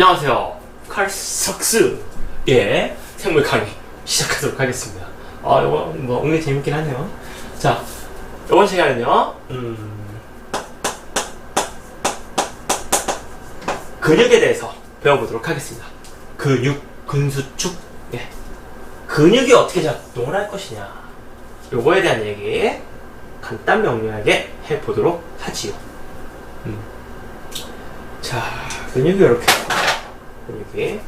안녕하세요. 칼석스. 예, 생물 강의 시작하도록 하겠습니다. 아, 이거 뭐 은근히 재밌긴 하네요. 자, 이번 시간은요, 음, 근육에 대해서 배워보도록 하겠습니다. 근육, 근수축, 예. 근육이 어떻게 작동을 할 것이냐. 요거에 대한 얘기 간단 명료하게 해보도록 하지요. 음. 자, 근육이 이렇게 근육이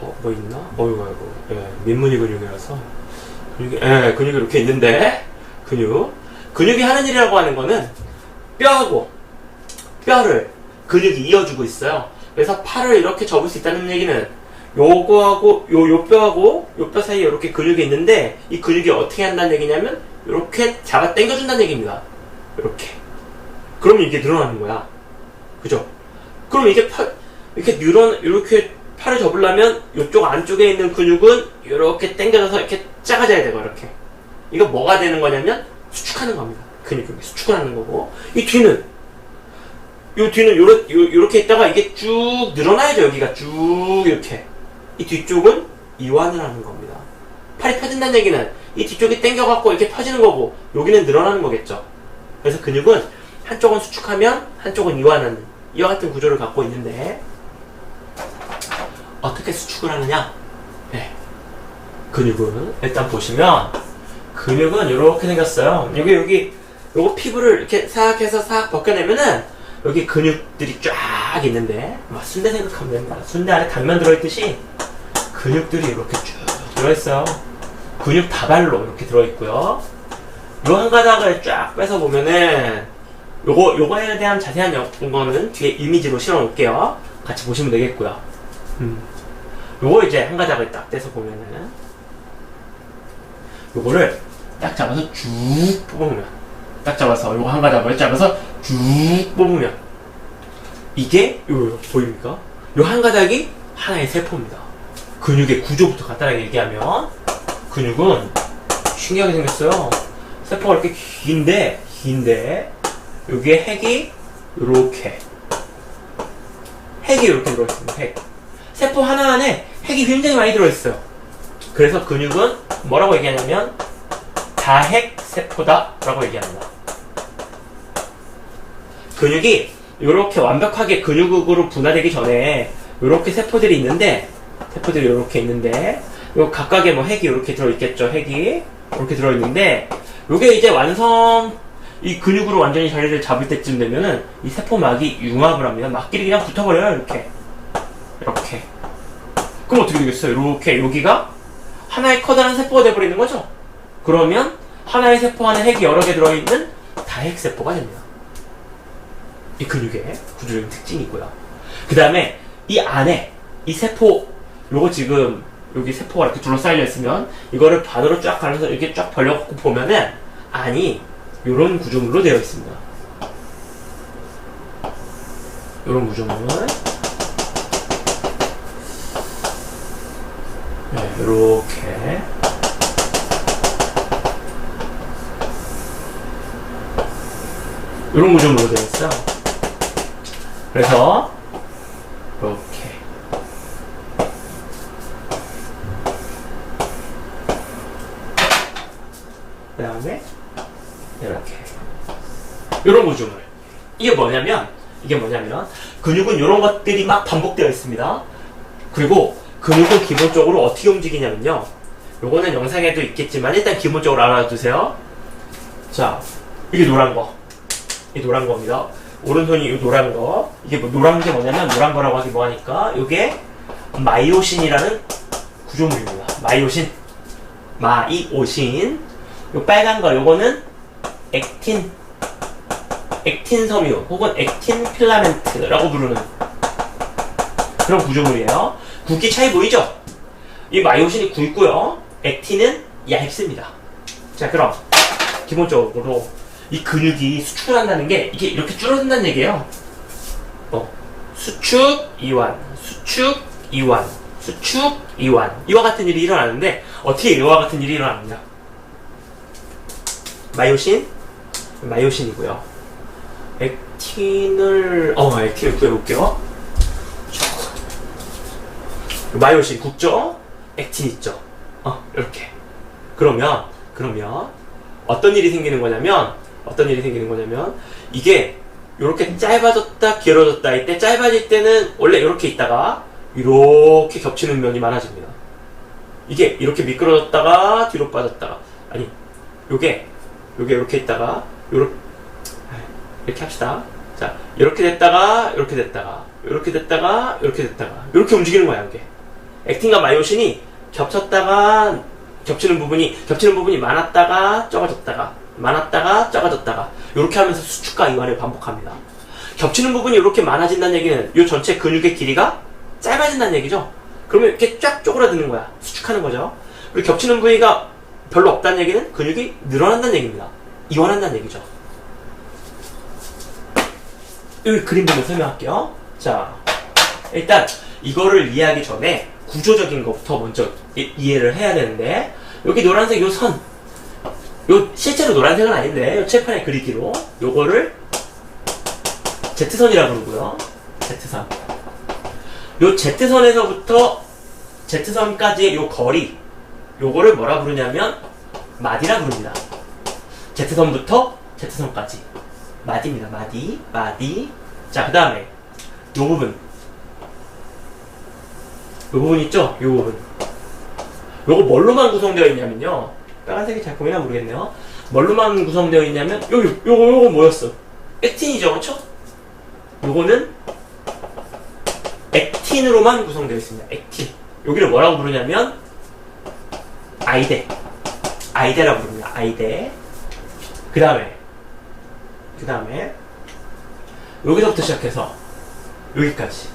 어, 뭐 있나? 어이구, 아이고. 예, 민문이 근육이라서. 근육이, 예, 근육이 이렇게 있는데, 근육. 근육이 하는 일이라고 하는 거는 뼈하고 뼈를 근육이 이어주고 있어요. 그래서 팔을 이렇게 접을 수 있다는 얘기는 요거하고, 요, 요 뼈하고 요 뼈 사이에 이렇게 근육이 있는데, 이 근육이 어떻게 한다는 얘기냐면, 이렇게 잡아 당겨준다는 얘기입니다. 이렇게. 그러면 이게 늘어나는 거야. 그죠? 그럼 이게 팔, 이렇게 뉴런, 이렇게 팔을 접으려면 이쪽 안쪽에 있는 근육은 이렇게 당겨져서 이렇게 작아져야 되고, 이렇게. 이거 뭐가 되는 거냐면 수축하는 겁니다. 근육이 수축을 하는 거고. 이 뒤는, 이 뒤는 요렇게 있다가 이게 쭉 늘어나야죠, 여기가 쭉 이렇게. 이 뒤쪽은 이완을 하는 겁니다. 팔이 펴진다는 얘기는 이 뒤쪽이 당겨갖고 이렇게 펴지는 거고, 여기는 늘어나는 거겠죠. 그래서 근육은 한쪽은 수축하면 한쪽은 이완하는 이와 같은 구조를 갖고 있는데 어떻게 수축을 하느냐? 네. 근육은 일단 보시면 근육은 이렇게 생겼어요. 여기 여기 요거 피부를 이렇게 싹 해서 싹 벗겨내면은 여기 근육들이 쫙 있는데 막 순대 생각하면 됩니다. 순대 안에 당면 들어있듯이 근육들이 이렇게 쭉 들어있어요. 근육 다발로 이렇게 들어있고요. 요 한 가닥을 쫙 빼서 보면은 요거 요거에 대한 자세한 여- 거는 뒤에 이미지로 실어 놓을게요. 같이 보시면 되겠고요. 음. 요거 이제 한 가닥을 딱 떼서 보면은 요거를 딱 잡아서 쭉 뽑으면 딱 잡아서 요거 한 가닥을 잡아서 쭉 뽑으면 이게 요, 요 보입니까? 요 한 가닥이 하나의 세포입니다. 근육의 구조부터 간단하게 얘기하면 근육은 신기하게 생겼어요. 세포가 이렇게 긴데 긴데 여기에 핵이 이렇게 핵이 이렇게 들어있습니다. 핵. 세포 하나 안에 핵이 굉장히 많이 들어있어요. 그래서 근육은 뭐라고 얘기하냐면 다핵 세포다라고 얘기합니다. 근육이 이렇게 완벽하게 근육으로 분화되기 전에 이렇게 세포들이 있는데 세포들이 이렇게 있는데 요 각각의 뭐 핵이 이렇게 들어있겠죠. 핵이 이렇게 들어있는데 요게 이제 완성 이 근육으로 완전히 자리를 잡을 때쯤 되면은 이 세포막이 융합을 합니다. 막끼리 그냥 붙어버려요. 이렇게 이렇게 그럼 어떻게 되겠어요? 이렇게 여기가 하나의 커다란 세포가 돼버리는 거죠. 그러면 하나의 세포 안에 핵이 여러 개 들어있는 다핵 세포가 됩니다. 이 근육의 구조적인 특징이고요. 그 다음에 이 안에 이 세포 요거 지금 여기 세포가 이렇게 둘러싸여 있으면 이거를 반으로 쫙 갈라서 이렇게 쫙 벌려갖고 보면은 안이 요런 구조물로 되어 있습니다. 요런 구조물. 네, 요렇게. 요런 구조물로 되어 있어요. 그래서 이렇게 그 다음에 이렇게 이런 구조물 이게 뭐냐면 이게 뭐냐면 근육은 이런 것들이 막 반복되어 있습니다 그리고 근육은 기본적으로 어떻게 움직이냐면요. 요거는 영상에도 있겠지만 일단 기본적으로 알아두세요. 자 이게 노란 거 이 노란 겁니다. 오른손이 이 노란 거. 이게 뭐 노란 게 뭐냐면 노란 거라고 하기 뭐하니까 이게 마이오신이라는 구조물입니다. 마이오신. 마이오신. 요 빨간 거 요거는 액틴. 액틴 섬유 혹은 액틴 필라멘트라고 부르는 그런 구조물이에요. 굵기 차이 보이죠? 이 마이오신이 굵고요. 액틴은 얇습니다. 자 그럼 기본적으로 이 근육이 수축을 한다는 게 이게 이렇게 줄어든다는 얘기예요. 어, 수축 이완, 수축 이완, 수축 이완 이와 같은 일이 일어나는데 어떻게 이와 같은 일이 일어납니다. 마이오신, 마이오신이고요. 액틴을 어 액틴을 구해볼게요. 마이오신 굳죠? 액틴 있죠? 어, 이렇게. 그러면, 그러면, 어떤 일이 생기는 거냐면, 어떤 일이 생기는 거냐면, 이게, 이렇게 짧아졌다, 길어졌다 할 때, 짧아질 때는 원래 이렇게 있다가, 이렇게 겹치는 면이 많아집니다. 이게 이렇게 미끄러졌다가, 뒤로 빠졌다가, 아니, 요게, 요게 이렇게 있다가, 요렇게, 이렇게 합시다. 자, 이렇게 됐다가, 이렇게 됐다가, 이렇게 됐다가, 이렇게 됐다가, 이렇게 움직이는 거야, 이게. 액틴과 마이오신이 겹쳤다가, 겹치는 부분이, 겹치는 부분이 많았다가, 적어졌다가, 많았다가, 적어졌다가, 이렇게 하면서 수축과 이완을 반복합니다. 겹치는 부분이 이렇게 많아진다는 얘기는 이 전체 근육의 길이가 짧아진다는 얘기죠. 그러면 이렇게 쫙 쪼그라드는 거야. 수축하는 거죠. 그리고 겹치는 부위가 별로 없다는 얘기는 근육이 늘어난다는 얘기입니다. 이완한다는 얘기죠. 여기 그림 보면 설명할게요. 자, 일단 이거를 이해하기 전에 구조적인 것부터 먼저 이, 이해를 해야 되는데 여기 노란색 요 선, 요 실제로 노란색은 아닌데 요 칠판에 그리기로 요거를 Z선이라고 부르고요. Z선. 요 Z선에서부터 Z선까지의 요 거리 요거를 뭐라 부르냐면 마디라 부릅니다. Z선부터 Z선까지 마디입니다. 마디, 마디. 자, 그 다음에 요 부분. 요 부분 있죠? 요 부분. 요거 뭘로만 구성되어 있냐면요. 빨간색이 잘 보이나 모르겠네요. 뭘로만 구성되어 있냐면 요, 요, 요거, 요거 뭐였어? 액틴이죠, 그쵸? 요거는 액틴으로만 구성되어 있습니다. 액틴. 여기를 뭐라고 부르냐면 아이데. 아이데라고 부릅니다. 아이데. 그 다음에 그 다음에 여기서부터 시작해서 여기까지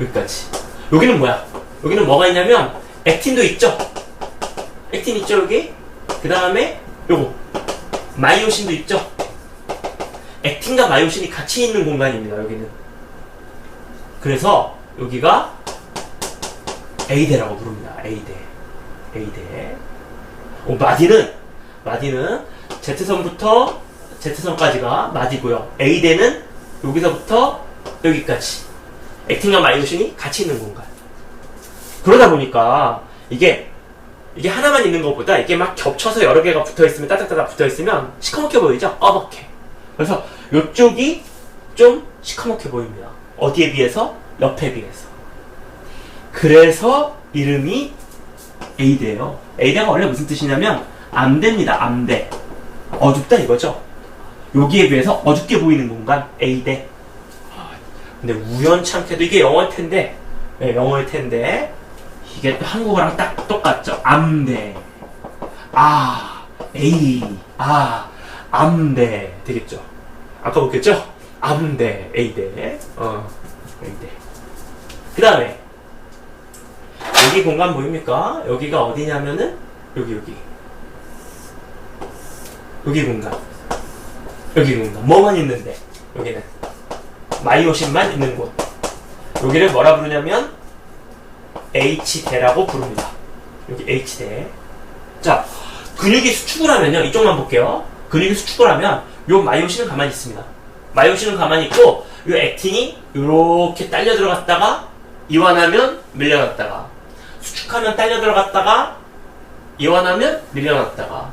여기까지 여기는 뭐야? 여기는 뭐가 있냐면 액틴도 있죠? 액틴 있죠 여기? 그 다음에 요거 마이오신도 있죠? 액틴과 마이오신이 같이 있는 공간입니다 여기는 그래서 여기가 에이데라고 부릅니다 에이데 에이데 오, 마디는 마디는 Z선부터 Z선까지가 마디고요. A대는 여기서부터 여기까지. 액틴과 마이오신이 같이 있는 공간. 그러다 보니까 이게 이게 하나만 있는 것보다 이게 막 겹쳐서 여러 개가 붙어 있으면 따닥따닥 붙어 있으면 시커멓게 보이죠? 어먹해. 그래서 이쪽이 좀 시커멓게 보입니다. 어디에 비해서? 옆에 비해서. 그래서 이름이 에이데예요. 에이데가 원래 무슨 뜻이냐면 암대입니다. 암대. 어둡다 이거죠. 여기에 비해서 어둡게 보이는 공간. 아, 근데 우연찮게도 이게 영어일 텐데, 네, 영어일 텐데 이게 또 한국어랑 딱 똑같죠. 암대. 아, A, 아, 암대 되겠죠. 아까 보겠죠? 암대, A대. 어, A대. 그 다음에 여기 공간 보입니까? 여기가 어디냐면은 여기 여기. 여기 공간. 여기 공간. 뭐만 있는데? 여기는. 마이오신만 있는 곳. 여기를 뭐라 부르냐면 H대라고 부릅니다. 여기 H대. 자, 근육이 수축을 하면요. 이쪽만 볼게요. 근육이 수축을 하면 요 마이오신은 가만히 있습니다. 마이오신은 가만히 있고 요 액틴이 이렇게 딸려 들어갔다가 이완하면 밀려났다가 수축하면 딸려 들어갔다가 이완하면 밀려났다가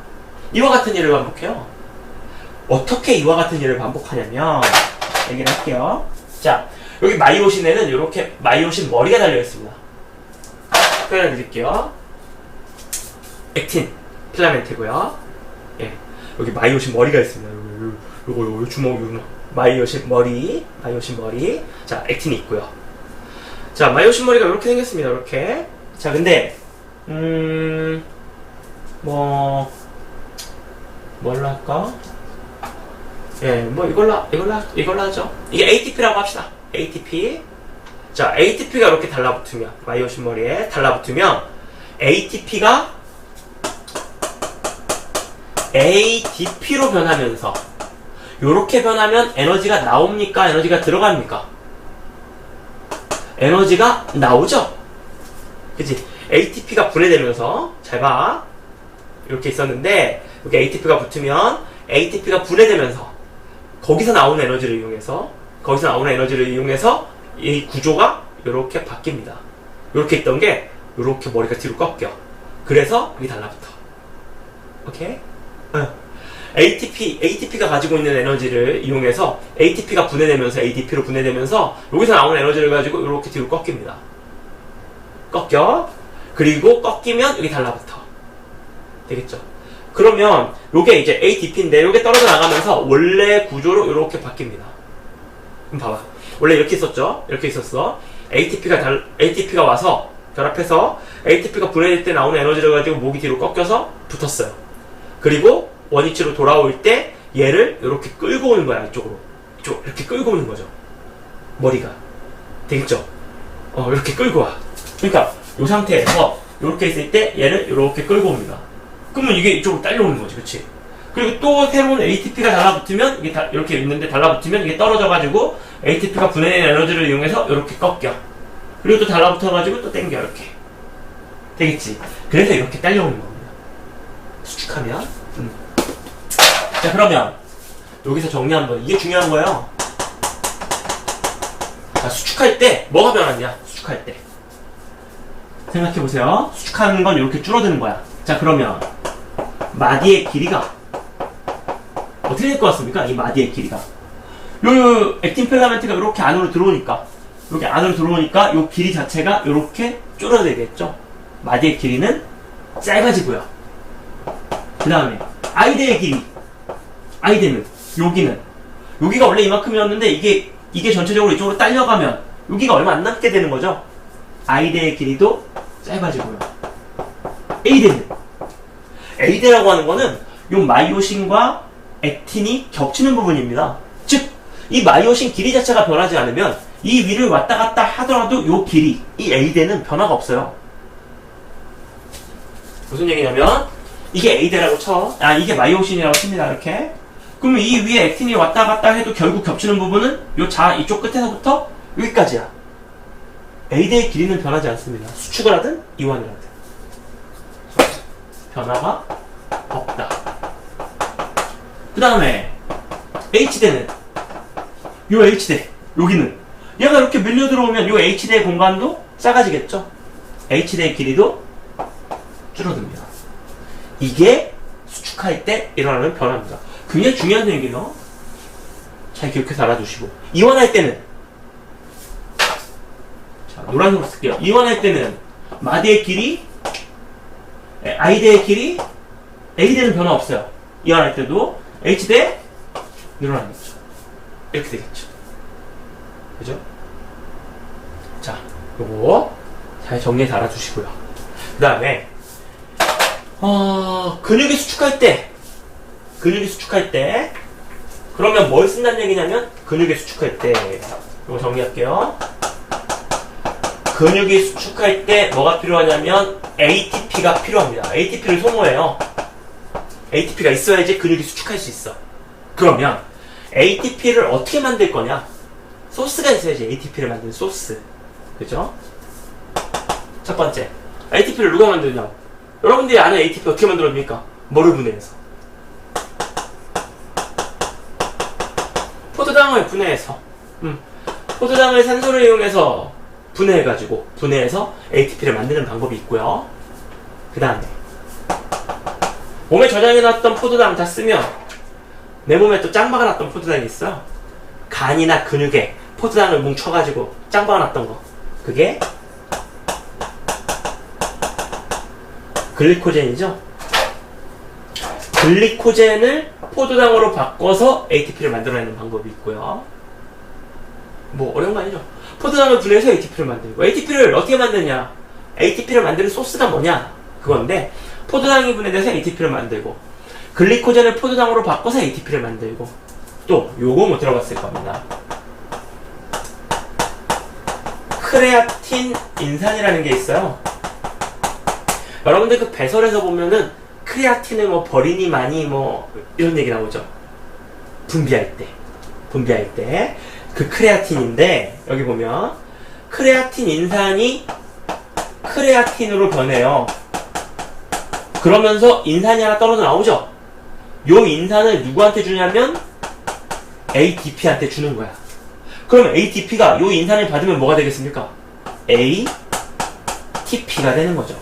이와 같은 일을 반복해요. 어떻게 이와 같은 일을 반복하냐면 얘기를 할게요. 자, 여기 마이오신에는 이렇게 마이오신 머리가 달려 있습니다. 표현해 드릴게요. 액틴 필라멘트고요. 예, 여기 마이오신 머리가 있습니다. 요거 요거, 요거 주먹 요거 마이오신 머리, 마이오신 머리. 자, 액틴이 있고요. 자, 마이오신 머리가 이렇게 생겼습니다. 이렇게. 자, 근데 음, 뭐 뭘로 할까? 예, 뭐 이걸로 이걸로 하- 이걸로 하죠. 이게 ATP라고 합시다. ATP. 자, ATP가 이렇게 달라붙으면 마이오신 머리에 달라붙으면 ATP가 ADP로 변하면서 이렇게 변하면 에너지가 나옵니까? 에너지가 들어갑니까? 에너지가 나오죠. 그치? ATP가 분해되면서 잘 봐. 이렇게 있었는데 여기 ATP가 붙으면 ATP가 분해되면서 거기서 나오는 에너지를 이용해서 거기서 나오는 에너지를 이용해서 이 구조가 이렇게 바뀝니다. 이렇게 있던 게 이렇게 머리가 뒤로 꺾여. 그래서 여기 달라붙어. 오케이? 응. ATP, ATP가 가지고 있는 에너지를 이용해서 ATP가 분해되면서 ADP로 분해되면서 여기서 나오는 에너지를 가지고 이렇게 뒤로 꺾입니다. 꺾여. 그리고 꺾이면 여기 달라붙어. 되겠죠? 그러면 요게 이제 ADP인데 요게 떨어져 나가면서 원래 구조로 이렇게 바뀝니다. 그럼 봐봐. 원래 이렇게 있었죠? 이렇게 있었어. ATP가 달, ATP가 와서 결합해서 ATP가 분해될 때 나오는 에너지를 가지고 목이 뒤로 꺾여서 붙었어요. 그리고 원위치로 돌아올 때 얘를 이렇게 끌고 오는 거야 이쪽으로. 이쪽 이렇게 끌고 오는 거죠. 머리가 되겠죠? 어 이렇게 끌고 와. 그러니까 이 상태에서 이렇게 있을 때 얘를 이렇게 끌고 옵니다. 그러면 이게 이쪽으로 딸려오는 거지, 그치? 그리고 또 새로운 ATP가 달라붙으면 이게 다- 이렇게 있는데 달라붙으면 이게 떨어져가지고 ATP가 분해된 에너지를 이용해서 이렇게 꺾여. 그리고 또 달라붙어가지고 또 당겨 이렇게. 되겠지? 그래서 이렇게 딸려오는 겁니다. 수축하면. 음. 자 그러면 여기서 정리 한번. 이게 중요한 거예요. 자 수축할 때 뭐가 변하냐? 수축할 때. 생각해 보세요. 수축하는 건 이렇게 줄어드는 거야. 자, 그러면, 마디의 길이가, 어떻게 될 것 같습니까? 이 마디의 길이가. 요, 요 액틴 필라멘트가 이렇게 안으로 들어오니까, 이렇게 안으로 들어오니까, 요 길이 자체가 이렇게 줄어들겠죠? 마디의 길이는 짧아지고요. 그 다음에, 아이대의 길이. 아이대는, 여기는. 여기가 원래 이만큼이었는데, 이게, 이게 전체적으로 이쪽으로 딸려가면, 여기가 얼마 안 남게 되는 거죠? 아이대의 길이도 짧아지고요. A대는 A대라고 하는 거는 요 마이오신과 액틴이 겹치는 부분입니다. 즉, 이 마이오신 길이 자체가 변하지 않으면 이 위를 왔다 갔다 하더라도 요 길이, 이 A대는 변화가 없어요. 무슨 얘기냐면 이게 A대라고 쳐. 아, 이게 마이오신이라고 칩니다. 이렇게. 그러면 이 위에 액틴이 왔다 갔다 해도 결국 겹치는 부분은 요 자, 이쪽 끝에서부터 여기까지야. A대의 길이는 변하지 않습니다. 수축을 하든 이완을 하든. 변화가 없다. 그 다음에 H대는 요 H대 여기는 얘가 이렇게 밀려 들어오면 요 H대의 공간도 작아지겠죠? H대의 길이도 줄어듭니다. 이게 수축할 때 일어나는 변화입니다. 굉장히 중요한 얘기예요. 잘 기억해서 알아두시고 이완할 때는 자, 노란색으로 쓸게요. 이완할 때는 마디의 길이 에, I대의 길이 A대는 변화 없어요. 이완할 때도 H대 늘어나는 거죠. 이렇게 되겠죠. 그죠? 자, 요거 잘 정리해서 알아두시고요. 그 다음에 어, 근육이 수축할 때 근육이 수축할 때 그러면 뭘 쓴다는 얘기냐면 근육이 수축할 때 이거 정리할게요. 근육이 수축할 때 뭐가 필요하냐면 ATP가 필요합니다. ATP를 소모해요. ATP가 있어야지 근육이 수축할 수 있어. 그러면 ATP를 어떻게 만들 거냐? 소스가 있어야지 ATP를 만드는 소스. 그죠? 첫 번째. ATP를 누가 만드냐? 여러분들이 아는 ATP 어떻게 만들어집니까? 뭐를 분해해서? 포도당을 분해해서. 음. 포도당을 산소를 이용해서 분해해가지고 분해해서 ATP를 만드는 방법이 있고요. 그 다음에 몸에 저장해놨던 포도당 다 쓰면 내 몸에 또 짱 박아놨던 포도당이 있어. 간이나 근육에 포도당을 뭉쳐가지고 짱 박아놨던 거. 그게 글리코젠이죠. 글리코젠을 포도당으로 바꿔서 ATP를 만들어내는 방법이 있고요. 뭐 어려운 거 아니죠. 포도당을 분해해서 ATP를 만들고 ATP를 어떻게 만드냐? ATP를 만드는 소스가 뭐냐? 그건데 포도당이 분해돼서 ATP를 만들고 글리코젠을 포도당으로 바꿔서 ATP를 만들고 또 요거 못 들어봤을 겁니다. 크레아틴 인산이라는 게 있어요. 여러분들 그 배설에서 보면은 크레아틴을 뭐 버리니 많이 뭐 이런 얘기 나오죠. 분비할 때. 분비할 때. 그 크레아틴인데 여기 보면 크레아틴 인산이 크레아틴으로 변해요. 그러면서 인산이 하나 떨어져 나오죠. 요 인산을 누구한테 주냐면 ATP한테 주는 거야. 그럼 ATP가 요 인산을 받으면 뭐가 되겠습니까? ATP가 되는 거죠.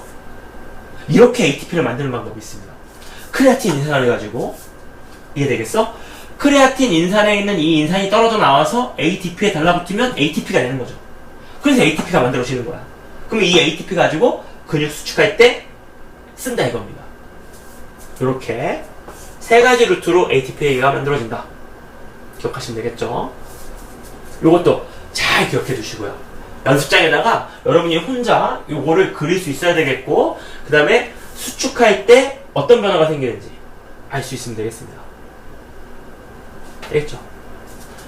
이렇게 ATP를 만드는 방법이 있습니다. 크레아틴 인산을 해가지고 이해 되겠어? 크레아틴 인산에 있는 이 인산이 떨어져 나와서 ATP에 달라붙으면 ATP가 되는 거죠. 그래서 ATP가 만들어지는 거야. 그럼 이 ATP 가지고 근육 수축할 때 쓴다 이겁니다. 이렇게 세 가지 루트로 ATP가 만들어진다. 기억하시면 되겠죠? 요것도 잘 기억해 두시고요. 연습장에다가 여러분이 혼자 요거를 그릴 수 있어야 되겠고, 그 다음에 수축할 때 어떤 변화가 생기는지 알 수 있으면 되겠습니다. 되겠죠?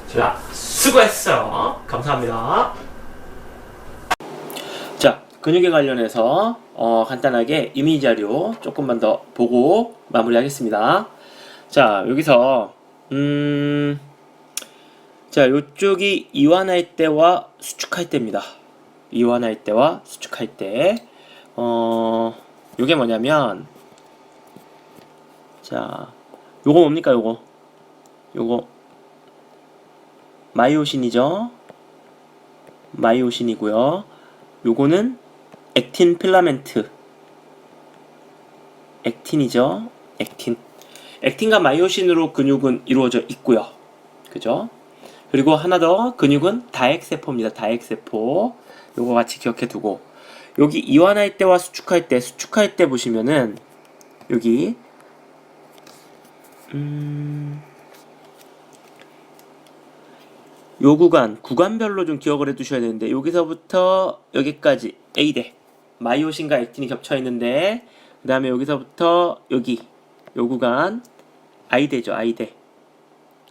자, 수고했어요. 감사합니다. 자, 근육에 관련해서 어, 간단하게 이미지 자료 조금만 더 보고 마무리하겠습니다. 자, 여기서 음, 자, 요쪽이 이완할 때와 수축할 때입니다. 이완할 때와 수축할 때. 어, 요게 뭐냐면, 자, 요거 뭡니까, 요거? 요거, 마이오신이죠? 마이오신이고요. 요거는 액틴 필라멘트. 액틴이죠? 액틴. 액틴과 마이오신으로 근육은 이루어져 있고요. 그죠? 그리고 하나 더 근육은 다액세포입니다. 다액세포. 요거 같이 기억해 두고 여기 이완할 때와 수축할 때 수축할 때 보시면은 여기 음... 요 구간 구간별로 좀 기억을 해 두셔야 되는데 여기서부터 여기까지 A대 마이오신과 액틴이 겹쳐 있는데 그 다음에 여기서부터 여기 요 구간 I대죠 I대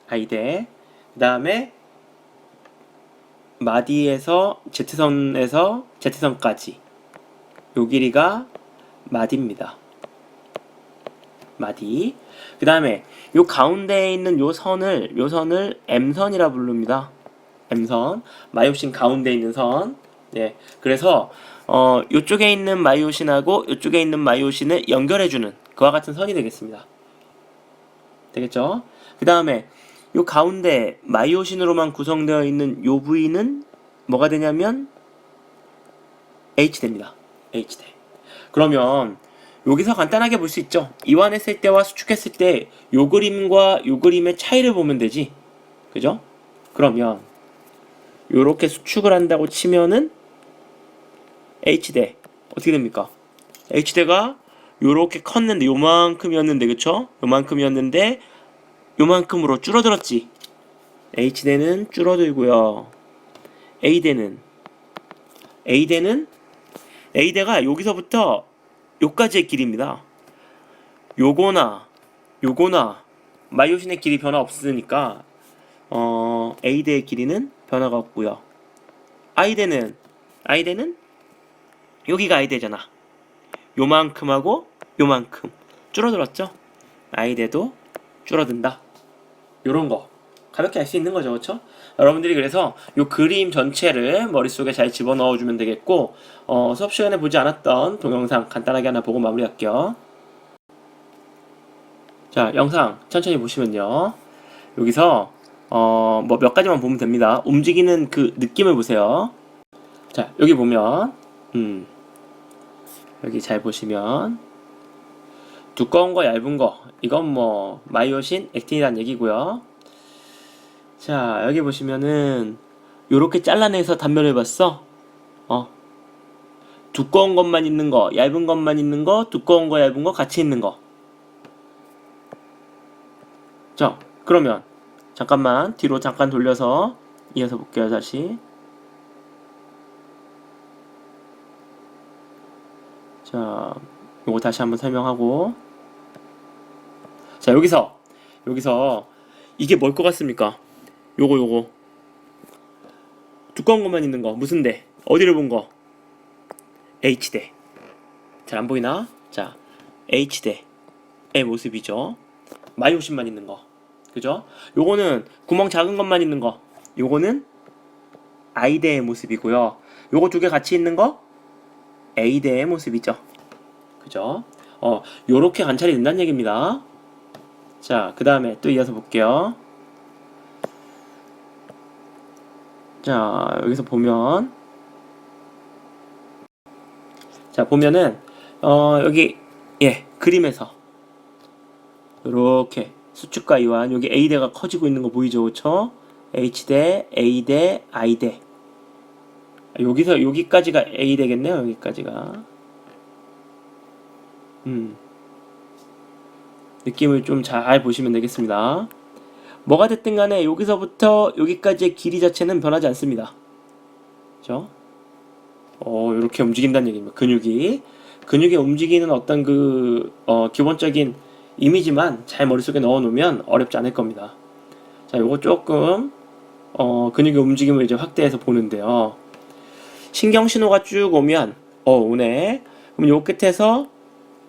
I대 그 다음에 마디에서 Z선에서 Z선까지 요 길이가 마디입니다. 마디. 그 다음에 요 가운데에 있는 요 선을 요 선을 M선이라 부릅니다. M선. 마이오신 가운데 있는 선. 네. 그래서 어 요쪽에 있는 마이오신하고 요쪽에 있는 마이오신을 연결해 주는 그와 같은 선이 되겠습니다. 되겠죠? 그 다음에 요 가운데 마이오신으로만 구성되어 있는 요 부위는 뭐가 되냐면 H대입니다. H대. 그러면 여기서 간단하게 볼 수 있죠. 이완했을 때와 수축했을 때 요 그림과 요 그림의 차이를 보면 되지. 그죠? 그러면 요렇게 수축을 한다고 치면은 H대 어떻게 됩니까? H대가 요렇게 컸는데 요만큼이었는데 그쵸? 요만큼이었는데 요만큼으로 줄어들었지. H대는 줄어들고요. A대는 A대는 A대가 여기서부터 요까지의 길입니다. 요거나 요거나 마이오신의 길이 변화 없으니까 어, A대의 길이는 변화가 없고요. I대는 I대는 여기가 I대잖아. 요만큼하고 요만큼 줄어들었죠? I대도 줄어든다. 요런 거 가볍게 알 수 있는 거죠, 그렇죠? 여러분들이 그래서 요 그림 전체를 머릿속에 잘 집어넣어 주면 되겠고 어, 수업 시간에 보지 않았던 동영상 간단하게 하나 보고 마무리할게요. 자, 영상 천천히 보시면요. 여기서 어, 뭐 몇 가지만 보면 됩니다. 움직이는 그 느낌을 보세요. 자, 여기 보면 음. 여기 잘 보시면 두꺼운 거 얇은 거 이건 뭐 마이오신 액틴이란 얘기고요. 자 여기 보시면은 요렇게 잘라내서 단면을 봤어. 어 두꺼운 것만 있는 거 얇은 것만 있는 거 두꺼운 거 얇은 거 같이 있는 거. 자 그러면 잠깐만 뒤로 잠깐 돌려서 이어서 볼게요 다시. 자, 요거 다시 한번 설명하고. 자, 여기서, 여기서, 이게 뭘 것 같습니까? 요거, 요거. 두꺼운 것만 있는 거. 무슨 대? 어디를 본 거? H대. 잘 안 보이나? 자, H대의 모습이죠. 마이오신만 있는 거. 그죠? 요거는 구멍 작은 것만 있는 거. 요거는 I대의 모습이고요. 요거 두 개 같이 있는 거 A대의 모습이죠. 그죠? 어, 요렇게 관찰이 된다는 얘기입니다. 자, 그 다음에 또 이어서 볼게요. 자, 여기서 보면 자 보면은 어 여기 예 그림에서 이렇게 수축과 이완 여기 A대가 커지고 있는 거 보이죠? 그쵸? H대 A대 I대. 여기서 여기까지가 A대겠네요 여기까지가. 음. 느낌을 좀 잘 보시면 되겠습니다. 뭐가 됐든 간에 여기서부터 여기까지의 길이 자체는 변하지 않습니다. 그죠 어, 이렇게 움직인다는 얘기입니다. 근육이. 근육이 움직이는 어떤 그, 어, 기본적인 이미지만 잘 머릿속에 넣어 놓으면 어렵지 않을 겁니다. 자, 요거 조금, 어, 근육의 움직임을 이제 확대해서 보는데요. 신경 신호가 쭉 오면, 어, 오네. 그럼 요 끝에서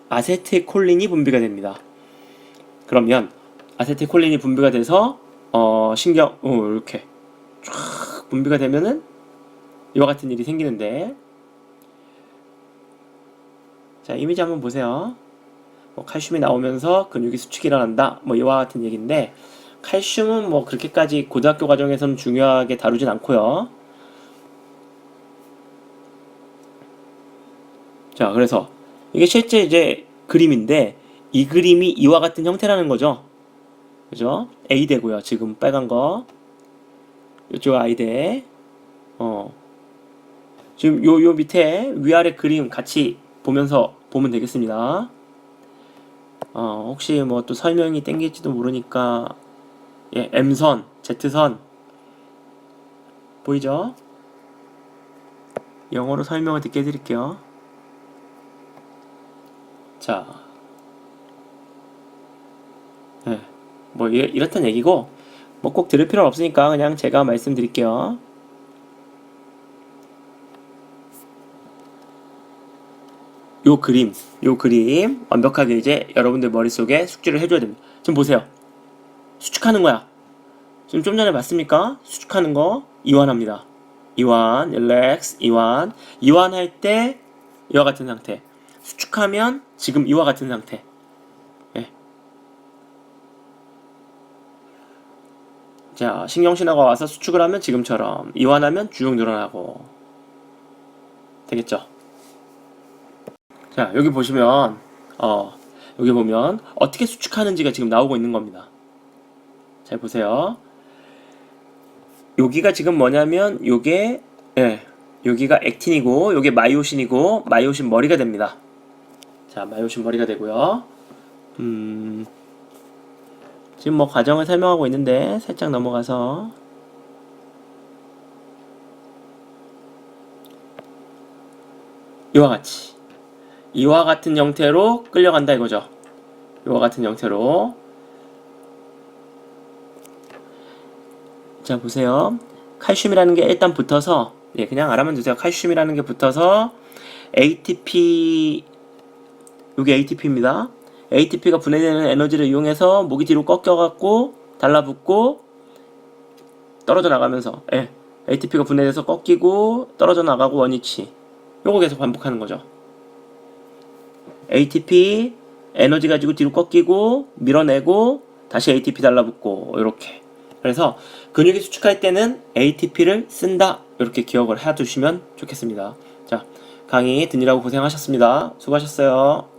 아세틸콜린이 분비가 됩니다. 그러면 아세틸콜린이 분비가 돼서, 어, 신경, 어, 이렇게 쫙 분비가 되면은 이와 같은 일이 생기는데 자 이미지 한번 보세요 뭐 칼슘이 나오면서 근육이 수축이 일어난다. 뭐 이와 같은 얘기인데 칼슘은 뭐 그렇게까지 고등학교 과정에서는 중요하게 다루진 않고요. 자 그래서 이게 실제 이제 그림인데 이 그림이 이와 같은 형태라는 거죠. 그죠? A대고요. 지금 빨간 거. 이쪽 I대. 어. 지금 요, 요 밑에 위아래 그림 같이 보면서 보면 되겠습니다. 어, 혹시 뭐 또 설명이 땡길지도 모르니까, 예, M선, Z선, 보이죠? 영어로 설명을 듣게 해드릴게요. 자, 예, 뭐, 이- 이렇단 얘기고, 뭐 꼭 들을 필요는 없으니까 그냥 제가 말씀드릴게요. 요 그림, 요 그림 완벽하게 이제 여러분들 머릿속에 숙지를 해줘야 됩니다. 지금 보세요. 수축하는 거야. 지금 좀 전에 봤습니까? 수축하는 거 이완합니다. 이완, 릴렉스, 이완. 이완할 때 이와 같은 상태. 수축하면 지금 이와 같은 상태. 예. 자, 신경신호가 와서 수축을 하면 지금처럼 이완하면 쭉 늘어나고 되겠죠? 자, 여기 보시면, 어, 여기 보면, 어떻게 수축하는지가 지금 나오고 있는 겁니다. 잘 보세요. 여기가 지금 뭐냐면, 요게, 예, 여기가 액틴이고, 요게 마이오신이고, 마이오신 머리가 됩니다. 자, 마이오신 머리가 되고요. 음, 지금 뭐 과정을 설명하고 있는데, 살짝 넘어가서, 이와 같이. 이와 같은 형태로 끌려간다 이거죠. 이와 같은 형태로. 자, 보세요. 칼슘이라는 게 일단 붙어서, 예, 그냥 알아만 두세요. 칼슘이라는 게 붙어서 ATP, 이게 ATP입니다. ATP가 분해되는 에너지를 이용해서 목이 뒤로 꺾여갖고 달라붙고 떨어져 나가면서, 예, ATP가 분해돼서 꺾이고 떨어져 나가고 원위치. 요거 계속 반복하는 거죠. ATP 에너지 가지고 뒤로 꺾이고 밀어내고 다시 ATP 달라붙고 이렇게. 그래서 근육이 수축할 때는 ATP를 쓴다. 이렇게 기억을 해두시면 좋겠습니다. 자 강의 듣느라고 고생하셨습니다. 수고하셨어요